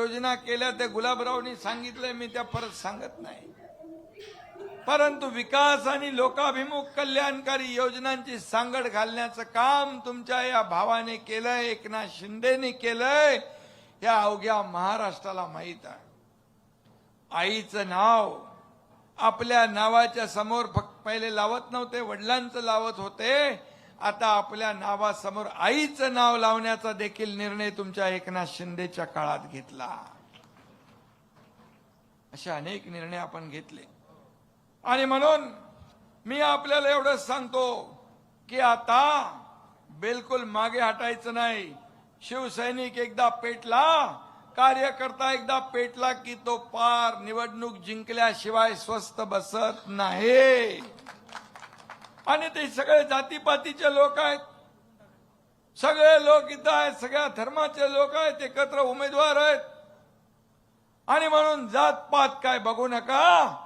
योजना केल्या ते गुलाबरावनी सांगितलंय मी त्या परत सांगत नाही. परंतु विकास आणि लोकाभिमुख कल्याणकारी योजनांची सांगड घालण्याचं काम तुमच्या या भावाने केलंय एकनाथ शिंदेनी केलंय या अवघ्या महाराष्ट्राला माहीत आहे. आईचं नाव आपल्या नावाच्या समोर फक्त पहिले लावत नव्हते वडिलांचं लावत होते आता आपल्या नावासमोर आईचं नाव लावण्याचा देखील निर्णय तुमच्या एकनाथ शिंदेच्या काळात घेतला. असे अनेक निर्णय आपण घेतले. आणि म्हणून मी आपल्याला एवढंच सांगतो की आता बिलकुल मागे हटायचं नाही. शिवसैनिक एकदा पेटला कार्यकर्ता एकदा पेटला की तो पार निवडणूक जिंकल्याशिवाय स्वस्त बसत नाही. आणि ते सगळे जातीपातीचे लोक आहेत. सगळे लोक इथं आहेत सगळ्या धर्माचे लोक आहेत एकत्र उमेदवार आहेत. आणि म्हणून जात पात काय बघू नका.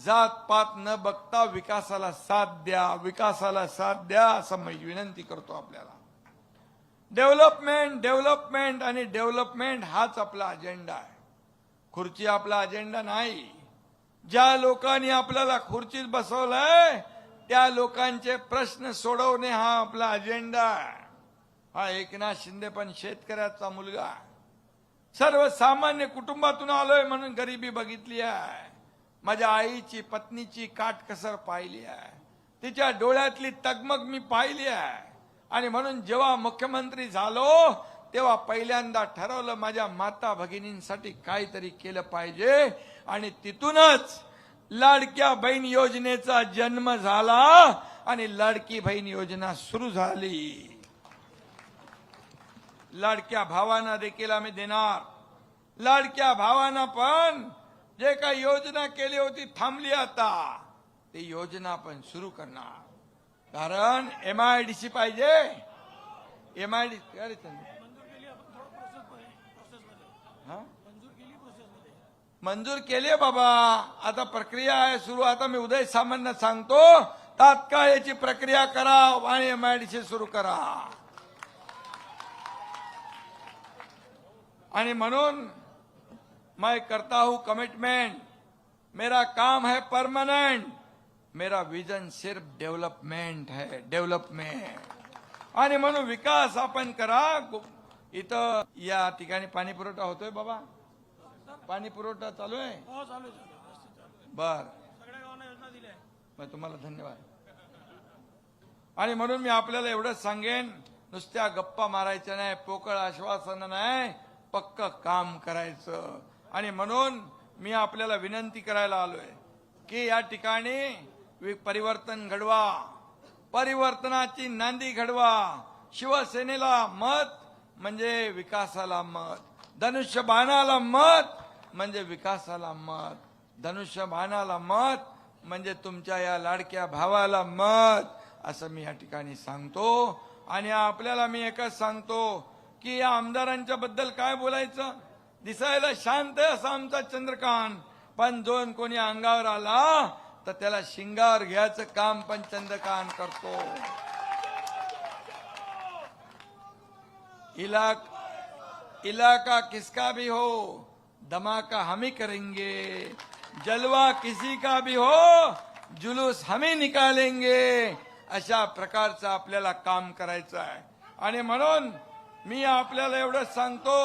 जात पात न बघता विकासाला साथ द्या विकासाला साथ द्या असं मी विनंती करतो आपल्याला. डेव्हलपमेंट डेव्हलपमेंट आणि डेव्हलपमेंट हाच आपला अजेंडा आहे. खुर्ची आपला अजेंडा नाही. ज्या लोकांनी आपल्याला खुर्चीत बसवलंय त्या लोकांचे प्रश्न सोडवणे हा आपला अजेंडा हा एकनाथ शिंदे पण शेतकऱ्याचा मुलगा सर्वसामान्य कुटुंबातून आलोय म्हणून गरिबी बघितली आहे. माझ्या आईची पत्नीची काटकसर पाहिली आहे. तिच्या डोळ्यातली तगमग मी पाहिली आहे. आणि म्हणून जेव्हा मुख्यमंत्री झालो तेव्हा पहिल्यांदा ठरवलं माझ्या माता भगिनींसाठी काहीतरी केलं पाहिजे. आणि तिथूनच लाडक्या बहीण योजनेचा जन्म झाला आणि लाडकी बहीण योजना सुरू झाली. लाडक्या भावांना देखील आम्ही देणार. लाडक्या भावांना पण जे काही योजना केली होती थांबली आता. ते योजना पण सुरू करणार. कारण एम आय डी सी पाहिजे. एम आय डी अरे चंद्र. हा? मंजूर केले बाबा. आता प्रक्रिया आहे सुरू. आता मी उदय सामान्य सांगतो तात्काळ याची प्रक्रिया करा आणि एम आय डी सी सुरू करा. आणि म्हणून मैं करता हूं कमिटमेंट मेरा काम है परमानेंट मेरा विजन सिर्फ डेव्हलपमेंट है डेव्हलपमेंट आणि म्हणून विकास आपण करा. इथं या ठिकाणी पाणी पुरवठा होतोय बाबा. पाणी पुरवठा चालू आहे? हो चालू आहे, चालू आहे, व्यवस्थित चालू आहे. बर. सगळ्या गावांना योजना दिल्या आहे. मग तुम्हाला धन्यवाद. आणि म्हणून मी आपल्याला एवढंच सांगेन नुसत्या गप्पा मारायच्या नाही पोकळ आश्वासन नाही पक्क काम करायचं. आणि म्हणून मी आपल्याला विनंती करायला आलोय की या ठिकाणी वि- परिवर्तन घडवा. परिवर्तनाची नांदी घडवा. शिवसेनेला मत म्हणजे विकासाला मत धनुष्यबाणाला मत म्हणजे विकासाला मत धनुष्यबाणाला मत म्हणजे तुमच्या या लाडक्या भावाला मत असं मी या ठिकाणी सांगतो. आणि आपल्याला मी एकच सांगतो की या आमदारांच्या बद्दल काय बोलायचं? दिसायला शांत आहे असा आमचा चंद्रकांत. पण जोन कोणी अंगावर आला तर त्याला शिंगावर घ्यायचं काम पण चंद्रकांत करतो. इलाक इलाका किसका भी हो धमाका हम ही करेंगे। जलवा किसी का भी हो जुलूस हम ही निकालेंगे। अशा प्रकारचं आपल्याला काम करायचं आहे. आणि म्हणून मी आपल्याला एवढंच सांगतो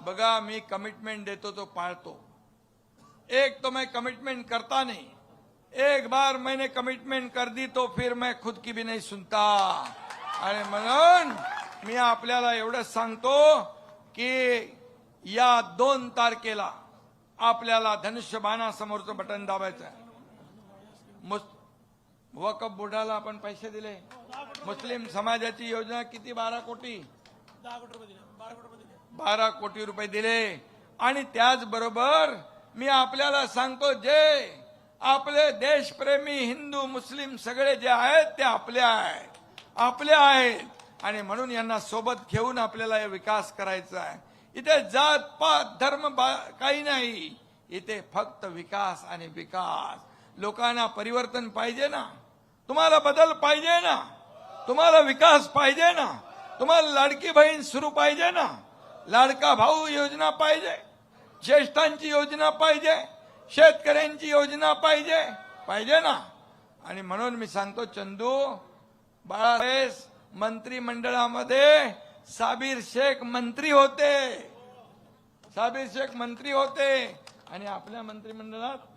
बघा मी कमिटमेंट देतो तो पाळतो. एक तो मैं कमिटमेंट करता नहीं एक बार मैंने कमिटमेंट कर दी तो फिर मैं खुद की भी नहीं सुनता। आणि म्हणून मी आपल्याला एवढंच सांगतो की या दोन तारखेला आपल्याला धनुष्यबाणासमोरचं बटन दाबायचं आहे वकफ बोर्डाला आपण पैसे दिले. मुस्लिम समाजाची योजना किती? बारा कोटी. बारा कोटी रुपये दिले बारा कोटी रुपये दिले. आणि त्याचबरोबर मी आपल्याला सांगतो जे आपले देशप्रेमी हिंदू मुस्लिम सगळे जे आहेत ते आपले आहेत. आपले आहेत. आणि म्हणून यांना सोबत घेऊन आपल्याला हे विकास करायचा आहे. इथे जात पात धर्म बा- काही नाही. इथे फक्त विकास आणि विकास. लोकांना परिवर्तन पाहिजे ना? तुम्हाला बदल पाहिजे ना? तुम्हाला विकास पाहिजे ना? तुम्हाला लाडकी बहीण सुरू पाहिजे ना? लाडका भाऊ योजना पाहिजे? ज्येष्ठांची योजना पाहिजे? शेतकऱ्यांची योजना पाहिजे? पाहिजे ना? आणि म्हणून मी सांगतो चंदू बाळासाहेब मंत्रिमंडळामध्ये साबीर शेख मंत्री होते. साबीर शेख मंत्री होते. आणि आपल्या मंत्रिमंडळात